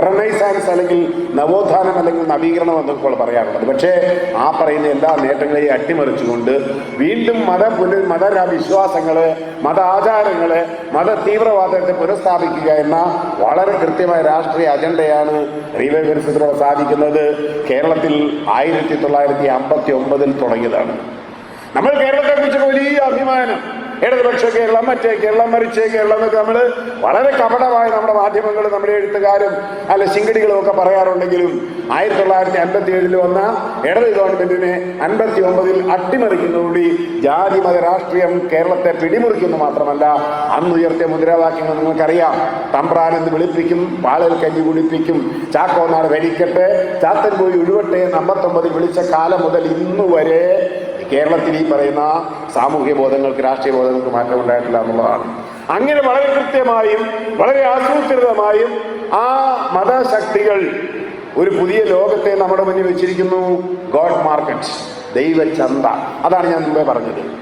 A: റെനൈസാൻസ് അല്ലെങ്കിൽ നവോത്ഥാനം അല്ലെങ്കിൽ നവീകരണം എന്നൊക്കെ പറയാറുള്ളത്. പക്ഷേ ആ പറയുന്ന എല്ലാ നേട്ടങ്ങളെയും അട്ടിമറിച്ചുകൊണ്ട് വീണ്ടും മത പുനർ മത വിശ്വാസങ്ങൾ മത ആചാരങ്ങൾ മത തീവ്രവാദത്തെ പുനഃസ്ഥാപിക്കുക എന്ന വളരെ കൃത്യമായ രാഷ്ട്രീയ അജണ്ടയാണ് റീവൈവലിസത്തിലൂടെ സാധിക്കുന്നത്. കേരളത്തിൽ ആയിരത്തി തൊള്ളായിരത്തി അമ്പത്തി ഒമ്പതിൽ തുടങ്ങിയതാണ്. നമ്മൾ കേരളത്തെ കുറിച്ച് വലിയ അഭിമാനം. ഇടതുപക്ഷ കേരളം മറ്റേ കേരളം മരിച്ചേ കേരളം എന്നൊക്കെ നമ്മൾ വളരെ കപടമായി നമ്മുടെ മാധ്യമങ്ങൾ നമ്മുടെ എഴുത്തുകാരും അല്ല ശിങ്കടികളും ഒക്കെ പറയാറുണ്ടെങ്കിലും ആയിരത്തി തൊള്ളായിരത്തി അൻപത്തി ഏഴിൽ വന്ന ഇടത് ഗവൺമെന്റിനെ അൻപത്തി ഒമ്പതിൽ അട്ടിമറിക്കുന്നതുകൂടി ജാതി മത രാഷ്ട്രീയം കേരളത്തെ പിടിമുറിക്കുന്നു മാത്രമല്ല അന്ന് ഉയർത്തിയ മുദ്രാവാക്യങ്ങൾ നിങ്ങൾക്കറിയാം. തമ്പ്രാനെന്ന് വിളിപ്പിക്കും പാളൽ കഞ്ഞി കുടിപ്പിക്കും ചാക്കോനാട് ഭരിക്കട്ടെ ചാത്തൻ പോയി ഒഴുവട്ടെ എന്ന് അമ്പത്തൊമ്പതിൽ വിളിച്ച കാലം മുതൽ ഇന്നു വരെ കേരളത്തിൽ ഈ പറയുന്ന സാമൂഹ്യ ബോധങ്ങൾക്ക് രാഷ്ട്രീയ ബോധങ്ങൾക്ക് മാറ്റം ഉണ്ടായിട്ടില്ല എന്നുള്ളതാണ്. അങ്ങനെ വളരെ കൃത്യമായും വളരെ ആസൂത്രിതമായും ആ മതശക്തികൾ ഒരു പുതിയ ലോകത്തെ നമ്മുടെ മുന്നിൽ വെച്ചിരിക്കുന്നു. ഗോഡ് മാർക്കറ്റ് ദൈവചന്ത. അതാണ് ഞാൻ മുമ്പേ പറഞ്ഞത്.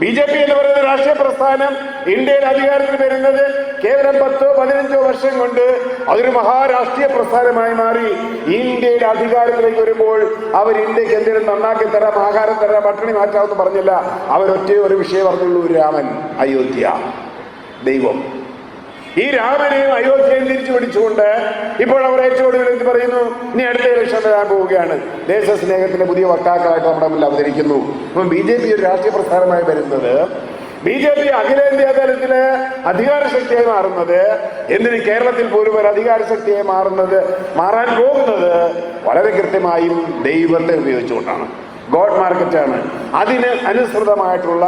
A: ബി ജെ പി എന്ന് പറയുന്ന രാഷ്ട്രീയ പ്രസ്ഥാനം ഇന്ത്യയിൽ അധികാരത്തിൽ വരുന്നത് കേവലം പത്തോ പതിനഞ്ചോ വർഷം കൊണ്ട് അതൊരു മഹാരാഷ്ട്രീയ പ്രസ്ഥാനമായി മാറി. ഇന്ത്യയുടെ അധികാരത്തിലേക്ക് വരുമ്പോൾ അവർ ഇന്ത്യയ്ക്ക് എന്തെങ്കിലും നന്നാക്കി തരാം ആഹാരം തരാം പട്ടിണി മാറ്റാമെന്ന് പറഞ്ഞില്ല. അവരൊറ്റ ഒരു വിഷയം പറഞ്ഞുള്ളൂ രാമൻ അയോധ്യ. ദൈവം. ഈ രാമനെയും അയോധ്യയും തിരിച്ചു പിടിച്ചുകൊണ്ട് ഇപ്പോൾ അവർ ഏറ്റവും ഒടുവിൽ പറയുന്നു? ഇനി അടുത്ത ഇലക്ഷൻ വരാൻ പോവുകയാണ്. ദേശസ്നേഹത്തിന്റെ പുതിയ വക്താക്കളായിട്ട് നമ്മുടെ മുന്നിൽ അവതരിക്കുന്നു. അപ്പം ബി ജെ പി ഒരു രാഷ്ട്രീയ പ്രസ്ഥാനമായി വരുന്നത് ബി ജെ പി അഖിലേന്ത്യാ തലത്തിൽ അധികാര ശക്തിയായി മാറുന്നത് എന്തിന് കേരളത്തിൽ പോലും ഒരു അധികാര ശക്തിയായി മാറുന്നത് മാറാൻ പോകുന്നത് വളരെ കൃത്യമായും ദൈവത്തെ ഉപയോഗിച്ചുകൊണ്ടാണ്. ഗോഡ് മാർക്കറ്റാണ്. അതിന് അനുസൃതമായിട്ടുള്ള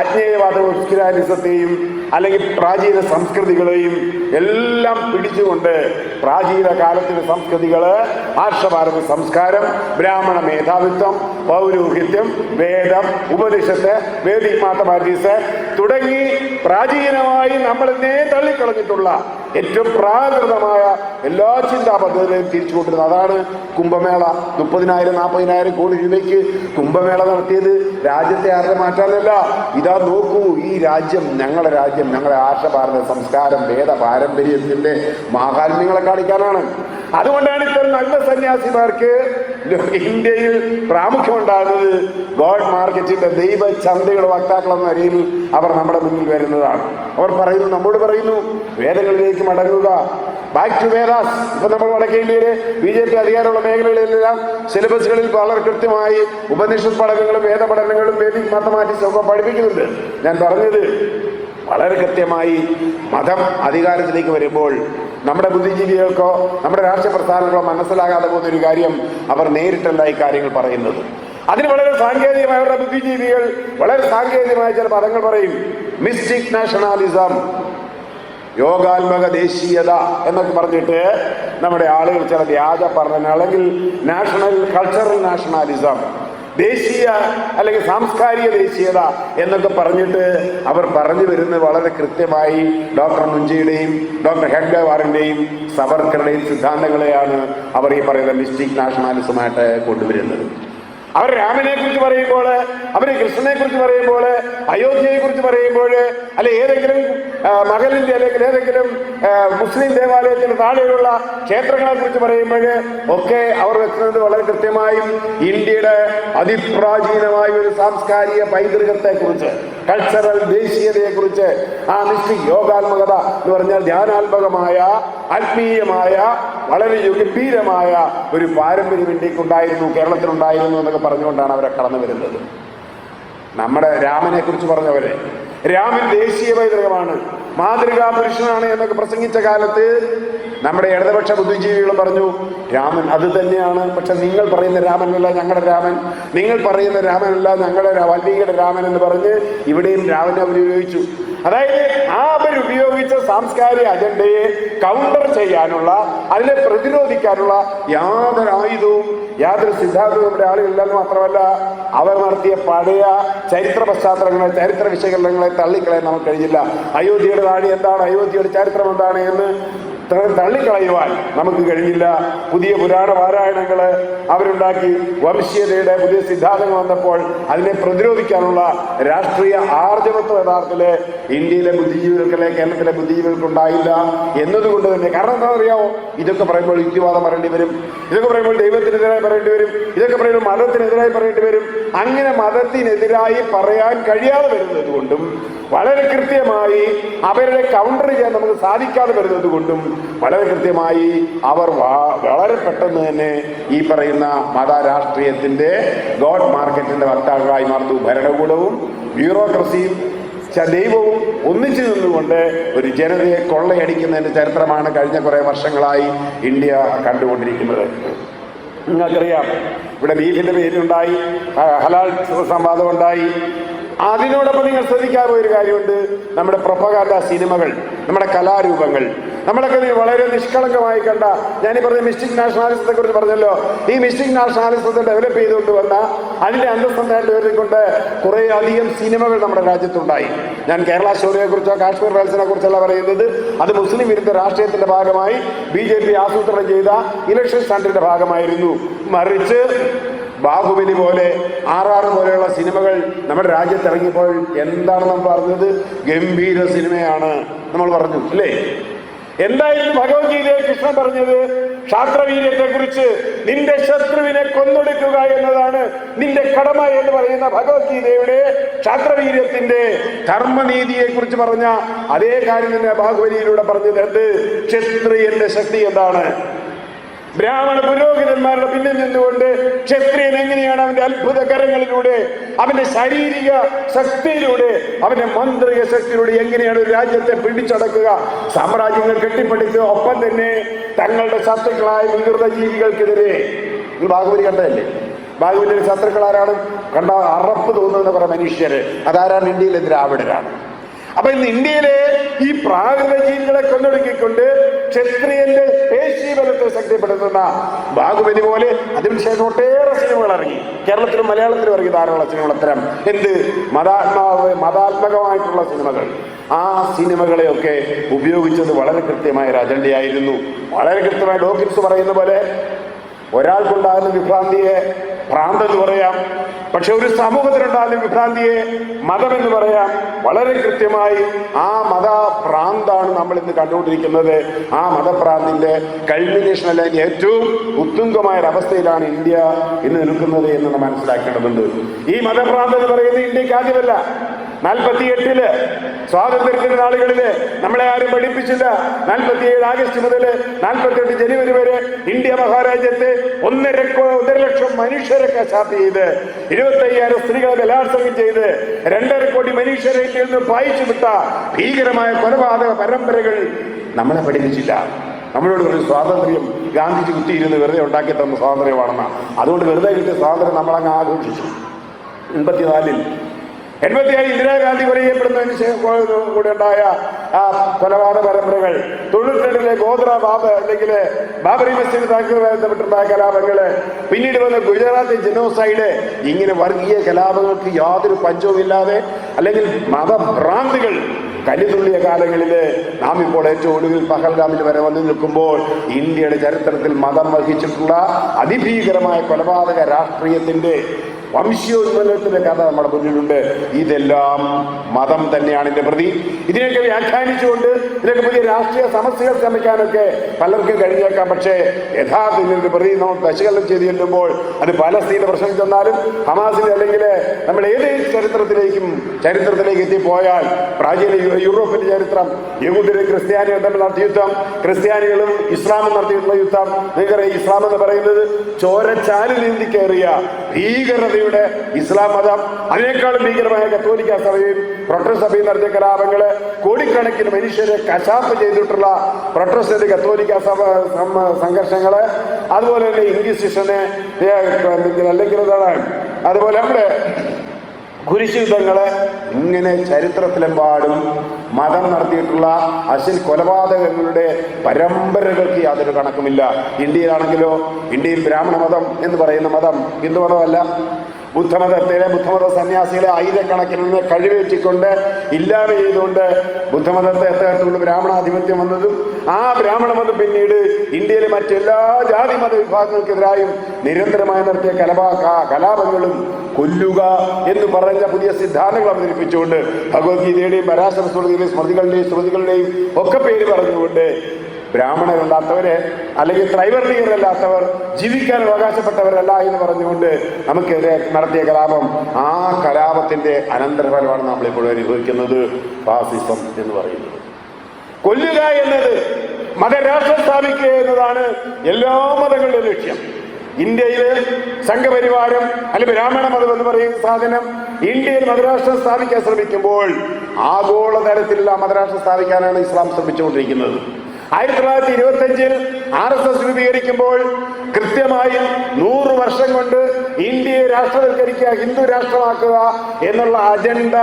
A: അജ്ഞേയവാദ ഒസ്കിരാലിസത്തെയും അല്ലെങ്കിൽ പ്രാചീന സംസ്കൃതികളെയും എല്ലാം പിടിച്ചുകൊണ്ട് പ്രാചീന കാലത്തിലെ സംസ്കൃതികൾ ആർഷഭാരത സംസ്കാരം ബ്രാഹ്മണ മേധാവിത്വം പൗരോഹിത്യം വേദം ഉപനിഷത്ത് വേദിക് മാത്തമാറ്റീസ് തുടങ്ങി പ്രാചീനമായി നമ്മൾ തള്ളിക്കളഞ്ഞിട്ടുള്ള ഏറ്റവും പ്രാകൃതമായ എല്ലാ ചിന്താ പദ്ധതികളെയും തിരിച്ചു കൊണ്ടിരുന്നത് അതാണ് കുംഭമേള. മുപ്പതിനായിരം നാൽപ്പതിനായിരം കോടി രൂപയ്ക്ക് കുംഭമേള നടത്തിയത്. രാജ്യത്തെ ആരുടെ മാറ്റാനല്ല ഇതാ നോക്കൂ ഈ രാജ്യം ഞങ്ങളുടെ രാജ്യം ഞങ്ങളുടെ ആർഷഭാരത സംസ്കാരം വേദ പാരമ്പര്യത്തിന്റെ മാഹാത്മ്യങ്ങളെ കാണിക്കാനാണ്. അതുകൊണ്ടാണ് ഇത്ര നല്ല സന്യാസിമാർക്ക് ഇന്ത്യയിൽ പ്രാമുഖ്യം ഉണ്ടാകുന്നത് ഗോഡ് മാർക്കറ്റിന്റെ ദൈവ ചന്തയുടെ വക്താക്കൾ എന്ന നിലയിൽ അവർ നമ്മുടെ മുന്നിൽ വരുന്നതാണ്. അവർ പറയുന്നു നമ്മോട് പറയുന്നു വേദങ്ങളിലേക്ക് മടങ്ങുക. ബാക്ക് ടു വേദാസ് ഇപ്പൊ നമ്മൾ വടക്കേ ഇന്ത്യയിലെ ബി ജെ പി അധികാരമുള്ള മേഖലകളിലെല്ലാം സിലബസുകളിൽ വളരെ കൃത്യമായി ഉപനിഷത്ത് പഠനങ്ങളും വേദ പഠനങ്ങളും വേദിക് മാത്തമാറ്റിക്സ് ഒക്കെ പഠിപ്പിക്കുന്നുണ്ട്. ഞാൻ പറഞ്ഞത് വളരെ കൃത്യമായി മതം അധികാരത്തിലേക്ക് വരുമ്പോൾ നമ്മുടെ ബുദ്ധിജീവികൾക്കോ നമ്മുടെ രാഷ്ട്രീയ പ്രസ്ഥാനങ്ങളോ മനസ്സിലാകാതെ പോകുന്ന ഒരു കാര്യം അവർ നേരിട്ടല്ല ഈ കാര്യങ്ങൾ പറയുന്നത്. അതിന് വളരെ സാങ്കേതികമായ അവരുടെ ബുദ്ധിജീവികൾ വളരെ സാങ്കേതികമായ ചില പദങ്ങൾ പറയും. മിസ്റ്റിക് നാഷണാലിസം യോഗാത്മക ദേശീയത എന്നൊക്കെ പറഞ്ഞിട്ട് നമ്മുടെ ആളുകൾ ചില വ്യാജ പഠനം അല്ലെങ്കിൽ നാഷണൽ കൾച്ചറൽ നാഷണാലിസം ദേശീയ അല്ലെങ്കിൽ സാംസ്കാരിക ദേശീയത എന്നൊക്കെ പറഞ്ഞിട്ട് അവർ പറഞ്ഞു വരുന്നത് വളരെ കൃത്യമായി ഡോക്ടർ മുഞ്ചിയുടെയും ഡോക്ടർ ഹെഡ്ഗവാറിന്റെയും സവർക്കറുടെയും സിദ്ധാന്തങ്ങളെയാണ് അവർ ഈ പറയുന്ന മിസ്റ്റിക് നാഷണാലിസമായിട്ട് കൊണ്ടുവരുന്നത്. അവർ രാമനെ കുറിച്ച് പറയുമ്പോൾ അവർ കൃഷ്ണനെ കുറിച്ച് പറയുമ്പോൾ അയോധ്യയെ കുറിച്ച് പറയുമ്പോൾ അല്ലെ ഏതെങ്കിലും മകളിന്റെ അല്ലെങ്കിൽ ഏതെങ്കിലും മുസ്ലിം ദേവാലയത്തിന് താഴെയുള്ള ക്ഷേത്രങ്ങളെ കുറിച്ച് പറയുമ്പോൾ ഒക്കെ അവർ വെക്കുന്നത് വളരെ കൃത്യമായും ഇന്ത്യയുടെ അതിപ്രാചീനമായ ഒരു സാംസ്കാരിക പൈതൃകത്തെ കുറിച്ച്. കൾച്ചറൽ ദേശീയതയെ കുറിച്ച് ആ മിസ്റ്റി യോഗാത്മകത എന്ന് പറഞ്ഞാൽ ധ്യാനാത്മകമായ ആത്മീയമായ വളരെ ഗംഭീരമായ ഒരു പാരമ്പര്യം ഇന്ത്യക്കുണ്ടായിരുന്നു കേരളത്തിലുണ്ടായിരുന്നു എന്നൊക്കെ പറഞ്ഞുകൊണ്ടാണ് അവരെ കടന്നു വരുന്നത് നമ്മുടെ രാമനെ കുറിച്ച് പറഞ്ഞവരെ രാമൻ ദേശീയ പൈതൃകമാണ്. മാതൃകാ പുരുഷനാണ് എന്നൊക്കെ പ്രസംഗിച്ച കാലത്ത് നമ്മുടെ ഇടതുപക്ഷ ബുദ്ധിജീവികളും പറഞ്ഞു രാമൻ അത് തന്നെയാണ്. പക്ഷെ നിങ്ങൾ പറയുന്ന രാമനല്ല ഞങ്ങളുടെ രാമൻ. നിങ്ങൾ പറയുന്ന രാമനല്ല ഞങ്ങളുടെ വല്ലിയുടെ രാമൻ എന്ന് പറഞ്ഞ് ഇവിടെയും രാമനെ അവരുപയോഗിച്ചു അതായത് ആ അവരുപയോഗിച്ച സാംസ്കാരിക അജണ്ടയെ കൗണ്ടർ ചെയ്യാനുള്ള അതിനെ പ്രതിരോധിക്കാനുള്ള യാതൊരു ആയുധവും യാതൊരു സിദ്ധാന്തവും നമ്മുടെ ആളുകളില്ലെന്ന് മാത്രമല്ല. അവർ നടത്തിയ പഴയ ചരിത്ര പശ്ചാത്തലങ്ങളെ ചരിത്ര വിശകലനങ്ങളെ തള്ളിക്കളയാൻ നമുക്ക് കഴിഞ്ഞില്ല. അയോധ്യയുടെ നാടി എന്താണ്? അയോധ്യയുടെ ചരിത്രം എന്താണ് എന്ന് തള്ളിക്കളയുവാൻ നമുക്ക് കഴിയില്ല പുതിയ പുരാണ പാരായണങ്ങൾ അവരുണ്ടാക്കി വംശീയതയുടെ പുതിയ സിദ്ധാന്തങ്ങൾ വന്നപ്പോൾ അതിനെ പ്രതിരോധിക്കാനുള്ള രാഷ്ട്രീയ ആർജവത്വം യഥാർത്ഥത്തിൽ ഇന്ത്യയിലെ ബുദ്ധിജീവികൾക്കല്ലെ കേരളത്തിലെ ബുദ്ധിജീവികൾക്ക് ഉണ്ടായില്ല എന്നതുകൊണ്ട് തന്നെ. കാരണം എന്താ അറിയാമോ ഇതൊക്കെ പറയുമ്പോൾ യുക്തിവാദം പറയേണ്ടി വരും. ഇതൊക്കെ പറയുമ്പോൾ ദൈവത്തിനെതിരായി പറയേണ്ടി വരും. ഇതൊക്കെ പറയുമ്പോൾ മതത്തിനെതിരായി പറയേണ്ടി വരും. അങ്ങനെ മതത്തിനെതിരായി പറയാൻ കഴിയാതെ വരുന്നത് കൊണ്ടും വളരെ കൃത്യമായി അവരുടെ കൗണ്ടർ ചെയ്യാൻ നമുക്ക് സാധിക്കാതെ വരുന്നത് കൊണ്ടും വളരെ കൃത്യമായി അവർ വളരെ പെട്ടെന്ന് തന്നെ ഈ പറയുന്ന മത രാഷ്ട്രീയത്തിന്റെ ഗോഡ് മാർക്കറ്റിന്റെ വക്താക്കളായി മാർത്തു ഭരണകൂടവും ബ്യൂറോക്രസിയും ദൈവവും ഒന്നിച്ചു നിന്നുകൊണ്ട് ഒരു ജനതയെ കൊള്ളയടിക്കുന്നതിന്റെ ചരിത്രമാണ് കഴിഞ്ഞ കുറെ വർഷങ്ങളായി ഇന്ത്യ കണ്ടുകൊണ്ടിരിക്കുന്നത്. നിങ്ങൾക്കറിയാം ഇവിടെ ബീഫിന്റെ പേരുണ്ടായി ഹലാൽ സംവാദം ഉണ്ടായി അതിനോടൊപ്പം നിങ്ങൾ ശ്രദ്ധിക്കാൻ പോയൊരു കാര്യമുണ്ട്. നമ്മുടെ പ്രൊപ്പകാൻഡ സിനിമകൾ നമ്മുടെ കലാരൂപങ്ങൾ. നമ്മളൊക്കെ വളരെ നിഷ്കളങ്കമായി കണ്ട ഞാൻ പറഞ്ഞ മിസ്റ്റിക് നാഷണാലിസത്തെ കുറിച്ച് പറഞ്ഞല്ലോ. ഈ മിസ്റ്റിക് നാഷണാലിസത്തെ ഡെവലപ്പ് ചെയ്തുകൊണ്ട് വന്ന അതിന്റെ അന്തസ്സന്ധമായിട്ട് വരുത്തിക്കൊണ്ട് കുറേ അധികം സിനിമകൾ നമ്മുടെ രാജ്യത്തുണ്ടായി. ഞാൻ കേരള സ്റ്റോറിയെ കുറിച്ചോ കാശ്മീർ റൈൽസിനെ കുറിച്ചല്ല പറയുന്നത്. അത് മുസ്ലിം വിരുദ്ധ രാഷ്ട്രീയത്തിന്റെ ഭാഗമായി ബി ജെ പി ആസൂത്രണം ചെയ്ത ഇലക്ഷൻ സ്റ്റണ്ടിന്റെ ഭാഗമായിരുന്നു. മറിച്ച് ബാഹുബലി പോലെ ആർ പോലെയുള്ള സിനിമകൾ നമ്മുടെ രാജ്യത്ത് ഇറങ്ങിയപ്പോൾ എന്താണ് നമ്മൾ പറഞ്ഞത്? ഗംഭീര സിനിമയാണ് നമ്മൾ പറഞ്ഞു അല്ലേ? എന്തായിരുന്നു ഭഗവത്ഗീതയിൽ കൃഷ്ണൻ പറഞ്ഞത് ക്ഷാത്രവീര്യത്തെ കുറിച്ച് നിന്റെ ശത്രുവിനെ കൊന്നൊടുക്കുക എന്നതാണ് നിന്റെ കടമ എന്ന് പറയുന്ന ഭഗവത്ഗീതയുടെ ക്ഷാത്രവീര്യത്തിന്റെ ധർമ്മനീതിയെ കുറിച്ച് പറഞ്ഞ അതേ കാര്യം തന്നെ ബാഹുബലിയിലൂടെ പറഞ്ഞത് എന്ത്? ക്ഷത്രിയന്റെ ശക്തി എന്താണ്? ബ്രാഹ്മണ പുരോഹിതന്മാരുടെ പിന്നിൽ നിന്നുകൊണ്ട് ക്ഷത്രിയൻ എങ്ങനെയാണ് അവന്റെ അത്ഭുത കരങ്ങളിലൂടെ അവന്റെ ശാരീരിക ശക്തിയിലൂടെ അവന്റെ മന്ത്രിക ശക്തിയിലൂടെ എങ്ങനെയാണ് ഒരു രാജ്യത്തെ പിടിച്ചടക്കുക? സാമ്രാജ്യങ്ങൾ കെട്ടിപ്പടുക്കുക ഒപ്പം തന്നെ തങ്ങളുടെ ശത്രുക്കളായ വികൃത ജീവികൾക്കെതിരെ. ഇത് ബാഹുബലി കണ്ടതല്ലേ? ബാഹുബലിയുടെ ശത്രുക്കൾ ആരാണ്? കണ്ട അറപ്പ് തോന്നുന്ന കുറെ മനുഷ്യര്. അതാരാണ്? ഇന്ത്യയിലെ ദ്രാവിഡരാണ്. അപ്പൊ ഇന്ന് ഇന്ത്യയിലെ ഈ പ്രാകൃത ജീവികളെ കൊന്നൊടുക്കിക്കൊണ്ട് ക്ഷത്രിയന്റെ പേശീബലത്തെ ശക്തിപ്പെടുത്തുന്ന ബാഹുബലി പോലെ അതിനുശേഷം ഒട്ടേറെ സിനിമകൾ ഇറങ്ങി. കേരളത്തിലും മലയാളത്തിലും ഇറങ്ങി ധാരാളം സിനിമകൾ അത്തരം എന്ത് മതാത്മാവ് മതാത്മകമായിട്ടുള്ള സിനിമകൾ. ആ സിനിമകളെയൊക്കെ ഉപയോഗിച്ചത് വളരെ കൃത്യമായ ഒരു അജണ്ടയായിരുന്നു വളരെ കൃത്യമായി ഡോക്കിൻസ് പറയുന്ന പോലെ ഒരാൾക്കുണ്ടാകുന്ന വിഭ്രാന്തിയെ ഭ്രാന്തെന്ന് പറയാം. പക്ഷെ ഒരു സമൂഹത്തിലുണ്ടാകുന്ന വിഭ്രാന്തിയെ എന്ന് പറയാം. വളരെ കൃത്യമായി ആ മതഭ്രാന്താണ് നമ്മൾ ഇന്ന് കണ്ടുകൊണ്ടിരിക്കുന്നത്. ആ മതഭ്രാന്തിന്റെ കൾമിനേഷൻ അല്ലെങ്കിൽ ഏറ്റവും ഉത്തുംഗമായ ഒരു അവസ്ഥയിലാണ് ഇന്ത്യ ഇന്ന് നിൽക്കുന്നത് എന്ന് മനസ്സിലാക്കേണ്ടതുണ്ട്. ഈ മതഭ്രാന്ത് എന്ന് പറയുന്നത് ഇന്ത്യയ്ക്ക് ആദ്യമല്ല. നാൽപ്പത്തി എട്ടിൽ സ്വാതന്ത്ര്യത്തിന്റെ നാളുകളിൽ നമ്മളെ ആരും പഠിപ്പിച്ചില്ല. നാൽപ്പത്തി ഏഴ് ആഗസ്റ്റ് മുതൽ നാൽപ്പത്തി എട്ട് ജനുവരി വരെ ഇന്ത്യ മഹാരാജ്യത്തെ ഒന്നര ഒന്നര ലക്ഷം മനുഷ്യരെ കശാപ്പ് ചെയ്ത് ഇരുപത്തി അയ്യായിരം സ്ത്രീകളെ ബലാത്സംഗം ചെയ്ത് രണ്ടര കോടി മനുഷ്യരെ നിന്ന് പായിച്ചു വിട്ട ഭീകരമായ കൊലപാതക പരമ്പരകൾ നമ്മളെ പഠിപ്പിച്ചില്ല. നമ്മളോട് പറയും സ്വാതന്ത്ര്യം ഗാന്ധിജി കുത്തിയിരുന്ന് വെറുതെ ഉണ്ടാക്കി തന്ന സ്വാതന്ത്ര്യമാണെന്നാണ്. അതുകൊണ്ട് വെറുതെ കിട്ടിയ സ്വാതന്ത്ര്യം നമ്മളങ്ങ് ആഘോഷിച്ചു. എൺപത്തിനാലിൽ എൺപത്തിയേഴ് ഇന്ദിരാഗാന്ധി കൊലയപ്പെടുന്നതിന് ശേഷം കൂടെ ഉണ്ടായ ആ കൊലപാതക പരമ്പരകൾ തൊണ്ണൂറ്റിരണ്ടിലെ ഗോത്ര ബാബ് അല്ലെങ്കിൽ ബാബറി മസ്ജിദ് താക്കുമായി ബന്ധപ്പെട്ടുണ്ടായ കലാപങ്ങൾ പിന്നീട് വന്ന ഗുജറാത്തി ജനോസൈഡ് ഇങ്ങനെ വർഗീയ കലാപങ്ങൾക്ക് യാതൊരു പഞ്ചവുമില്ലാതെ അല്ലെങ്കിൽ മതഭ്രാന്തികൾ കലിതുള്ളിയ കാലങ്ങളിൽ നാം ഇപ്പോൾ ഏറ്റവും ഒടുവിൽ പഹൽഗാമിൽ വരെ വന്നു നിൽക്കുമ്പോൾ ഇന്ത്യയുടെ ചരിത്രത്തിൽ മതം വഹിച്ചിട്ടുള്ള അതിഭീകരമായ കൊലപാതക രാഷ്ട്രീയത്തിന്റെ വംശോന്മൂലനത്തിന്റെ കഥ നമ്മുടെ മുന്നിലുണ്ട്. ഇതെല്ലാം മതം തന്നെയാണ് ഇതിന്റെ പ്രതി. ഇതിനെയൊക്കെ വ്യാഖ്യാനിച്ചുകൊണ്ട് ഇതിനൊക്കെ പുതിയ രാഷ്ട്രീയ സമസ്യകൾ ശ്രമിക്കാനൊക്കെ പലർക്കും കഴിഞ്ഞേക്കാം. പക്ഷേ യഥാർത്ഥത്തിൽ ഇതിന്റെ പ്രതി നമ്മൾ വിശകലനം ചെയ്ത് ചെല്ലുമ്പോൾ അത് പലസ്തീന്റെ പ്രശ്നം ചെന്നാലും ഹമാസിന്റെ അല്ലെങ്കിൽ നമ്മൾ ഏത് ചരിത്രത്തിലേക്കും ചരിത്രത്തിലേക്ക് എത്തിപ്പോയാൽ പ്രാചീന യൂറോപ്പിന്റെ ചരിത്രം യഹൂദരും ക്രിസ്ത്യാനികളും തമ്മിൽ നടത്തിയ യുദ്ധം ക്രിസ്ത്യാനികളും ഇസ്ലാമും നടത്തിയിട്ടുള്ള യുദ്ധം. നിങ്ങൾക്കറിയാം ഇസ്ലാം എന്ന് പറയുന്നത് ചോരച്ചാലിൽ നീന്തി കയറിയ ഭീകരതയുടെ ഇസ്ലാം മതം അതിനേക്കാളും ഭീകരമായ കത്തോലിക്ക സഭയും പ്രൊട്ടസ്റ്റ് സഭയും നടത്തിയ കലാപങ്ങൾ കോടിക്കണക്കിന് മനുഷ്യരെ കശാപ്പ് ചെയ്തിട്ടുള്ള പ്രൊട്ടസ്റ്റ് കത്തോലിക്ക സഭ സംഘർഷങ്ങൾ അതുപോലെ തന്നെ ഇംഗ്ലീഷ് അല്ലെങ്കിൽ അതുപോലെ നമ്മുടെ കുരിശുയുദ്ധങ്ങൾ ഇങ്ങനെ ചരിത്രത്തിലെമ്പാടും മതം നടത്തിയിട്ടുള്ള അശ്വിൻ കൊലപാതകങ്ങളുടെ പരമ്പരകൾക്ക് യാതൊരു കണക്കുമില്ല. ഇന്ത്യയിലാണെങ്കിലോ ഇന്ത്യയിൽ ബ്രാഹ്മണ മതം എന്ന് പറയുന്ന മതം ഹിന്ദു മതമല്ല. ബുദ്ധമതത്തിലെ ബുദ്ധമത സന്യാസികളെ ആയിരക്കണക്കിന് കഴിവേറ്റിക്കൊണ്ട് ഇല്ലാതെ ചെയ്തുകൊണ്ട് ബുദ്ധമതത്തെ എത്തരത്തിലുള്ള ബ്രാഹ്മണാധിപത്യം വന്നതും ആ ബ്രാഹ്മണ മതം പിന്നീട് ഇന്ത്യയിലെ മറ്റെല്ലാ ജാതി മത വിഭാഗങ്ങൾക്കെതിരായും നിരന്തരമായി നടത്തിയ കലപാ ക- കലാപങ്ങളും കൊല്ലുക എന്ന് പറഞ്ഞ പുതിയ സിദ്ധാന്തങ്ങൾ അവതരിപ്പിച്ചുകൊണ്ട് ഭഗവത്ഗീതയുടെയും പരാശര സ്മൃതിയുടെയും സ്മൃതികളുടെയും സ്മൃതികളുടെയും ഒക്കെ പേര് പറഞ്ഞുകൊണ്ട് ബ്രാഹ്മണരല്ലാത്തവരെ അല്ലെങ്കിൽ ത്രൈവർണികരല്ലാത്തവർ ജീവിക്കാൻ അവകാശപ്പെട്ടവരല്ല എന്ന് പറഞ്ഞുകൊണ്ട് നമുക്കെതിരെ നടത്തിയ കലാപം ആ കലാപത്തിന്റെ അനന്തരഫലമാണ് നമ്മൾ ഇപ്പോൾ അനുഭവിക്കുന്നത് ഫാസിസം എന്ന് പറയുന്നത്. കൊല്ലുക എന്നത് മതരാഷ്ട്രം സ്ഥാപിക്കുക എന്നതാണ് എല്ലാ മതങ്ങളുടെ ലക്ഷ്യം. ഇന്ത്യയിലെ സംഘപരിവാരം അല്ലെങ്കിൽ ബ്രാഹ്മണ മതം എന്ന് പറയുന്ന സാധനം ഇന്ത്യയിൽ മതരാഷ്ട്രം സ്ഥാപിക്കാൻ ശ്രമിക്കുമ്പോൾ ആഗോള തരത്തിലുള്ള മതരാഷ്ട്രം സ്ഥാപിക്കാനാണ് ഇസ്ലാം ശ്രമിച്ചുകൊണ്ടിരിക്കുന്നത്. ആയിരത്തി തൊള്ളായിരത്തി ഇരുപത്തി അഞ്ചിൽ ആർ എസ് എസ് രൂപീകരിക്കുമ്പോൾ കൃത്യമായി നൂറ് വർഷം കൊണ്ട് ഇന്ത്യയെ രാഷ്ട്രവൽക്കരിക്കുക ഹിന്ദു രാഷ്ട്രമാക്കുക എന്നുള്ള അജണ്ട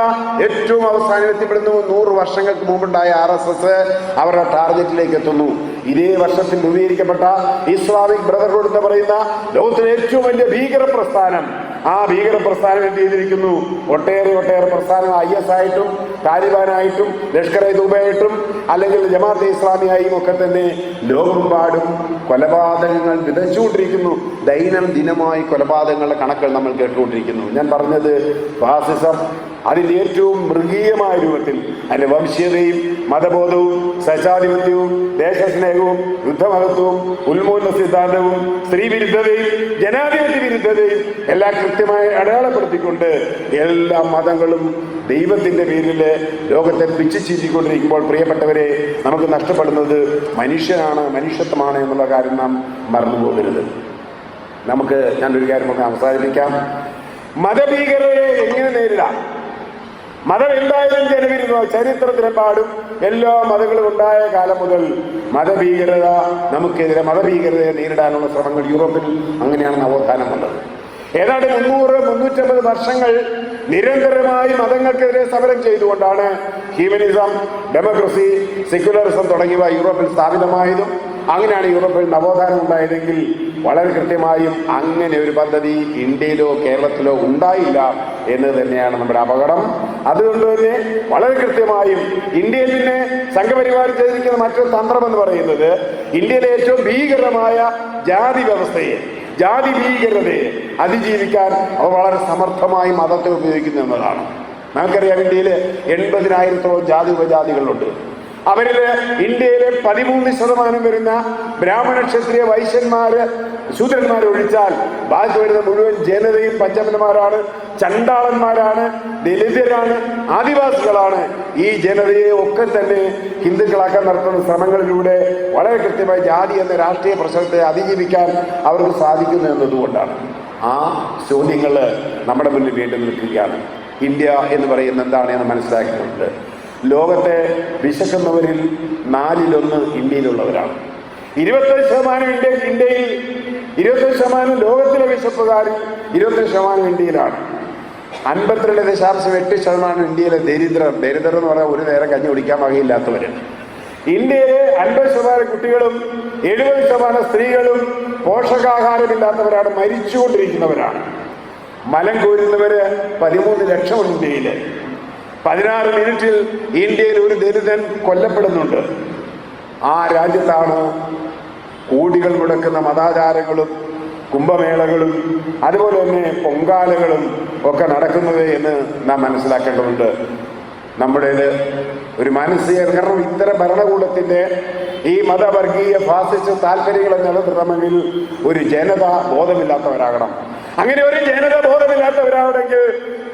A: ഏറ്റവും അവസാനം എത്തിപ്പെടുന്നു നൂറ് വർഷങ്ങൾക്ക് മുമ്പുണ്ടായ ആർ എസ് എസ് അവരുടെ ടാർഗറ്റിലേക്ക് എത്തുന്നു. ഇതേ വർഷത്തിൽ രൂപീകരിക്കപ്പെട്ട ഇസ്ലാമിക് ബ്രദർഹുഡ് എന്ന് പറയുന്ന ലോകത്തിലെ ഏറ്റവും വലിയ ഭീകര പ്രസ്ഥാനം ആ ഭീകര പ്രസ്ഥാനം എന്ത് ചെയ്തിരിക്കുന്നു? ഒട്ടേറെ ഒട്ടേറെ പ്രസ്ഥാനങ്ങൾ ഐ എസ് ആയിട്ടും താലിബാനായിട്ടും ലഷ്കർ എ ദുബായിട്ടും അല്ലെങ്കിൽ ജമാഅത്തെ ഇസ്ലാമിയായും ഒക്കെ തന്നെ ലോകമെമ്പാടും കൊലപാതകങ്ങൾ വിതച്ചുകൊണ്ടിരിക്കുന്നു. ദൈനംദിനമായി കൊലപാതകങ്ങളുടെ കണക്കുകൾ നമ്മൾ കേട്ടുകൊണ്ടിരിക്കുന്നു. ഞാൻ പറഞ്ഞത് ഫാസിസം അതിന്റെ ഏറ്റവും മൃഗീയമായ രൂപത്തിൽ അതിന്റെ വംശീയതയും മതബോധവും സശാധിപത്യവും ദേശസ്നേഹവും യുദ്ധമഹത്വവും ഉന്മൂലന സിദ്ധാന്തവും സ്ത്രീ സ്ത്രീവിരുദ്ധതയും ജനാധിപത്യ വിരുദ്ധതയും എല്ലാം കൃത്യമായി അടയാളപ്പെടുത്തിക്കൊണ്ട് എല്ലാ മതങ്ങളും ദൈവത്തിന്റെ പേരിൽ ലോകത്തെ പിച്ചു ചീറ്റിക്കൊണ്ടിരിക്കുമ്പോൾ പ്രിയപ്പെട്ടവരെ നമുക്ക് നഷ്ടപ്പെടുന്നത് മനുഷ്യനാണ് മനുഷ്യത്വമാണ് എന്നുള്ള കാര്യം നാം മറന്നുപോകരുത് നമുക്ക് ഞാനൊരു കാര്യം നമുക്ക് അവസാനിപ്പിക്കാം. മതഭീകരരെ എങ്ങനെ നേരിടാം? മതം എന്തായാലും ജനവിരുദ്ധ ചരിത്രത്തിലെമ്പാടും എല്ലാ മതങ്ങളും ഉണ്ടായ കാലം മുതൽ മതഭീകരത നമുക്കെതിരെ മതഭീകരതയെ നേരിടാനുള്ള ശ്രമങ്ങൾ യൂറോപ്പിൽ അങ്ങനെയാണ് നവോത്ഥാനം വന്നത്. ഏതാണ്ട് മുന്നൂറ് മുന്നൂറ്റമ്പത് വർഷങ്ങൾ നിരന്തരമായി മതങ്ങൾക്കെതിരെ സമരം ചെയ്തുകൊണ്ടാണ് ഹ്യൂമനിസം ഡെമോക്രസി സെക്യുലറിസം തുടങ്ങിയവ യൂറോപ്പിൽ സ്ഥാപിതമായതും അങ്ങനെയാണ് യൂറോപ്പിൽ നവോത്ഥാനം ഉണ്ടായതെങ്കിൽ വളരെ കൃത്യമായും അങ്ങനെ ഒരു പദ്ധതി ഇന്ത്യയിലോ കേരളത്തിലോ ഉണ്ടായില്ല എന്ന് തന്നെയാണ് നമ്മുടെ അപകടം. അതുകൊണ്ട് തന്നെ വളരെ കൃത്യമായും ഇന്ത്യയിൽ പിന്നെ സംഘപരിവാരം ചെയ്തിരിക്കുന്ന മറ്റൊരു തന്ത്രം എന്ന് പറയുന്നത് ഇന്ത്യയിലെ ഏറ്റവും ഭീകരമായ ജാതി വ്യവസ്ഥയെ ജാതി ഭീകരതയെ അതിജീവിക്കാൻ അവർ വളരെ സമർത്ഥമായി മതത്തെ ഉപയോഗിക്കുന്നു എന്നതാണ്. നമുക്കറിയാം ഇന്ത്യയിൽ എൺപതിനായിരത്തോളം ജാതി ഉപജാതികളുണ്ട്. അവരിൽ ഇന്ത്യയിലെ പതിമൂന്ന് ശതമാനം വരുന്ന ബ്രാഹ്മണ ക്ഷത്രിയ വൈശ്യന്മാര് ശൂദ്രന്മാരെ ഒഴിച്ചാൽ ബാക്കി വരുന്ന മുഴുവൻ ജനതയും പഞ്ചമന്മാരാണ് ചണ്ടാളന്മാരാണ് ദലിതരാണ് ആദിവാസികളാണ്. ഈ ജനതയെ ഒക്കെ തന്നെ ഹിന്ദുക്കളാക്കാൻ നടത്തുന്ന ശ്രമങ്ങളിലൂടെ വളരെ കൃത്യമായി ജാതി എന്ന രാഷ്ട്രീയ പ്രശ്നത്തെ അതിജീവിക്കാൻ അവർക്ക് സാധിക്കുന്നു എന്നതുകൊണ്ടാണ്. ആ ചോദ്യങ്ങൾ നമ്മുടെ മുന്നിൽ വീണ്ടും നിൽക്കുകയാണ്. ഇന്ത്യ എന്ന് പറയുന്ന എന്താണ് എന്ന് മനസ്സിലാക്കിയിട്ടുണ്ട് ലോകത്തെ വിശക്കുന്നവരിൽ നാലിലൊന്ന് ഇന്ത്യയിലുള്ളവരാണ്. ഇരുപത്തഞ്ച് ശതമാനം ഇന്ത്യ ഇന്ത്യയിൽ ഇരുപത്തഞ്ച് ശതമാനം ലോകത്തിലെ വിശപ്പുകാരിൽ ഇരുപത്തഞ്ച് ശതമാനം ഇന്ത്യയിലാണ്. അൻപത്തിരണ്ട് ദശാംശം എട്ട് ശതമാനം ഇന്ത്യയിലെ ദരിദ്രർ ദരിദ്രർ എന്ന് പറഞ്ഞാൽ ഒരു നേരം കഞ്ഞി കുടിക്കാൻ വകയില്ലാത്തവര് ഇന്ത്യയിലെ അൻപത് ശതമാനം കുട്ടികളും എഴുപത് ശതമാനം സ്ത്രീകളും പോഷകാഹാരമില്ലാത്തവരാണ് മരിച്ചുകൊണ്ടിരിക്കുന്നവരാണ്. മലം കോരുന്നവര് പതിമൂന്ന് ലക്ഷം ഇന്ത്യയിൽ പതിനാറ് മിനിറ്റിൽ ഇന്ത്യയിൽ ഒരു ദരിദ്രൻ കൊല്ലപ്പെടുന്നുണ്ട്. ആ രാജ്യത്താണ് കോടികൾ മുടക്കുന്ന മതാചാരങ്ങളും കുംഭമേളകളും അതുപോലെ തന്നെ പൊങ്കാലകളും ഒക്കെ നടക്കുന്നത് എന്ന് നാം മനസ്സിലാക്കേണ്ടതുണ്ട്. നമ്മുടേത് ഒരു മാനസിക കാരണം ഇത്തരം ഭരണകൂടത്തിന്റെ ഈ മതവർഗീയ ഫാസിസ്റ്റ് താല്പര്യങ്ങളെ നിലനിർത്തണമെങ്കിൽ ഒരു ജനത ബോധമില്ലാത്തവരാകണം. അങ്ങനെ ഒരു ജനത ബോധമില്ലാത്തവരാവണമെങ്കിൽ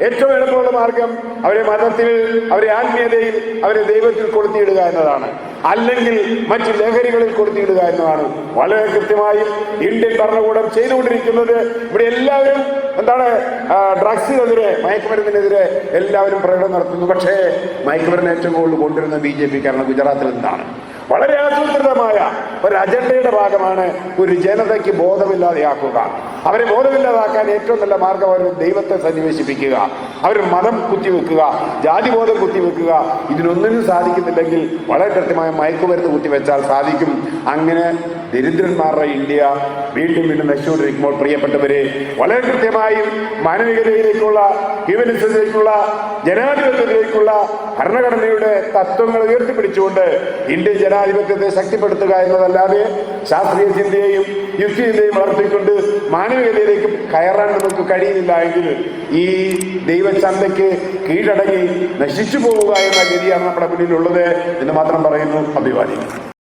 A: ഏറ്റവും എളുപ്പമുള്ള മാർഗം അവരെ മതത്തിൽ അവരെ ആത്മീയതയിൽ അവരെ ദൈവത്തിൽ കൊടുത്തിയിടുക എന്നതാണ്. അല്ലെങ്കിൽ മറ്റ് ലഹരികളിൽ കൊടുത്തിയിടുക എന്നതാണ്. വളരെ കൃത്യമായി ഇന്ത്യൻ ഭരണകൂടം ചെയ്തുകൊണ്ടിരിക്കുന്നത് ഇവിടെ എല്ലാവരും എന്താണ് ഡ്രഗ്സിനെതിരെ മയക്കുമരുന്നിനെതിരെ എല്ലാവരും പ്രകടനം നടത്തുന്നു. പക്ഷേ മയക്കുമരുന്ന് ഏറ്റവും കൂടുതൽ കൊണ്ടുവരുന്ന ബി ജെ പി കാരണം ഗുജറാത്തിൽ നിന്നാണ് വളരെ ആസൂത്രിതമായ ഒരു അജണ്ടയുടെ ഭാഗമാണ് ഒരു ജനതയ്ക്ക് ബോധമില്ലാതെയാക്കുക. അവരെ ബോധമില്ലാതാക്കാൻ ഏറ്റവും നല്ല മാർഗം അവർ ദൈവത്തെ സന്നിവേശിപ്പിക്കുക. അവർ മതം കുത്തിവെക്കുക ജാതിബോധം കുത്തിവെക്കുക. ഇതിനൊന്നിനും സാധിക്കുന്നില്ലെങ്കിൽ വളരെ കൃത്യമായ മയക്കുമരുന്ന് കുത്തിവെച്ചാൽ സാധിക്കും. അങ്ങനെ ദരിദ്രന്മാരുടെ ഇന്ത്യ വീണ്ടും വീണ്ടും നശിച്ചുകൊണ്ടിരിക്കുമ്പോൾ പ്രിയപ്പെട്ടവരെ വളരെ കൃത്യമായും മാനവികതയിലേക്കുള്ള ഹ്യൂമനിസത്തിലേക്കുള്ള ജനാധിപത്യത്തിലേക്കുള്ള ഭരണഘടനയുടെ തത്വങ്ങൾ ഉയർത്തിപ്പിടിച്ചുകൊണ്ട് ഇന്ത്യൻ ജനാധിപത്യത്തെ ശക്തിപ്പെടുത്തുക എന്നതല്ലാതെ ശാസ്ത്രീയ ചിന്തയെയും യുക്തിചിന്തയും വളർത്തിക്കൊണ്ട് മാനവികതയിലേക്ക് കയറാൻ നമുക്ക് കഴിയുന്നില്ല എങ്കിൽ ഈ ദൈവചന്തയ്ക്ക് കീഴടങ്ങി നശിച്ചു പോവുക എന്ന ഗതിയാണ് നമ്മുടെ മുന്നിലുള്ളത് എന്ന് മാത്രം പറയുന്നു അഭിവാദിക്കുന്നു